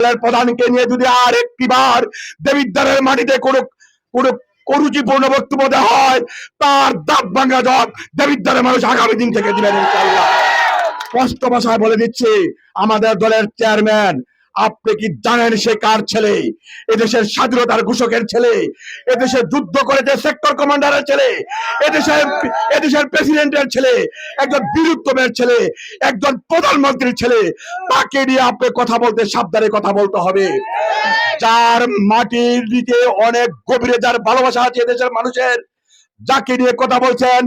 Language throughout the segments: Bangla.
দলের প্রধানকে নিয়ে যদি আর একটিবার দেবিদ্বারের মাটিতে কোনো কোনো করুচিপূর্ণ বক্তব্য দেওয়া হয়, তার দাঁত ভাঙা জব দেবিদ্বারের মানুষ আগামী দিন থেকে দিবেন ইনশাল্লাহ স্পষ্ট ভাষায় বলে দিচ্ছি, আমাদের দলের চেয়ারম্যান আপনি কি জানেন সে কার ছেলে? এদেশের স্বাধীনতার ঘোষকের ছেলে এদেশের যুদ্ধ করেছে সেক্টর কমান্ডারের ছেলে, এদেশের এদেশের প্রেসিডেন্টের ছেলে, একজন বীরুত্তমের ছেলে, একজন প্রধানমন্ত্রীর ছেলে, তাকে নিয়ে আপনি কথা বলতে, সাবধানে কথা বলতে হবে। যার মাটির নিচে অনেক গভীরে যার ভালোবাসা আছে এদেশের মানুষের যাকে নিয়ে কথা বলছেন,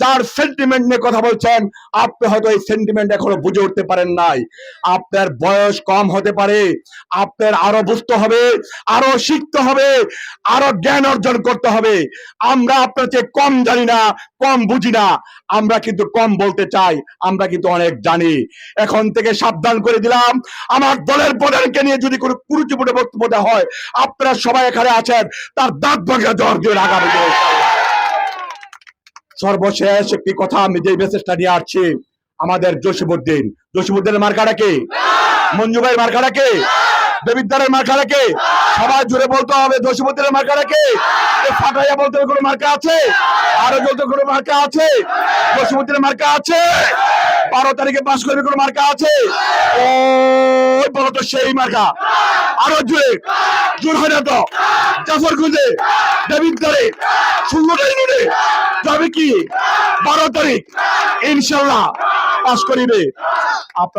যার সেন্টিমেন্ট নিয়ে কথা বলছেন, আপনি হয়তো এই সেন্টিমেন্ট এখনও বুঝে উঠতে পারেন নাই। আপনার বয়স কম হতে পারে, আপনার আরও বুঝতে হবে, আরও শিখতে হবে, আরও জ্ঞান অর্জন করতে হবে। আমরা আপনার চেয়ে কম জানি না, কম বুঝি না। আমরা কিন্তু কম বলতে চাই, আমরা কিন্তু অনেক জানি। এখন থেকে সাবধান করে দিলাম। আমার দলের প্রধানকে নিয়ে যদি কোনো কুরুচিপূর্ণ বক্তব্য হয়, আপনারা সবাই এখানে আছেন, তার দাঁত ভাঙা জ্বর দিয়ে ইনশাআল্লাহ। সর্বশেষ একটি কথা আমি যে মেসেজটা নিয়ে আসছি, আমাদের জসিমুদ্দিন জসিমুদ্দিনের মার্কাটা কে? মঞ্জু ভাইয়ের মার্কাটা কে? দেবিদ্দারের মার্কাটা কে? সবাই জুড়ে বলতে হবে জসিমুদ্দিনের মার্কাটা কে? ফাটাইয়া বলতে হবে, কোনো মার্কা আছে? আরও বলতে কোনো মার্কা আছে? জসিমুদ্দিনের মার্কা আছে? বারো তারিখে পাশ করবে, কোনো মার্কা আছে? ওই বলো তো সেই মার্কা। আরও জোরে। জোর হয় না তো। জাফর গুঁজে দেবিদ্দারে ষোলো ইউনিটে যাবে কি? বারো তারিখ। ইনশাল্লাহ পাশ করিবে। আপনার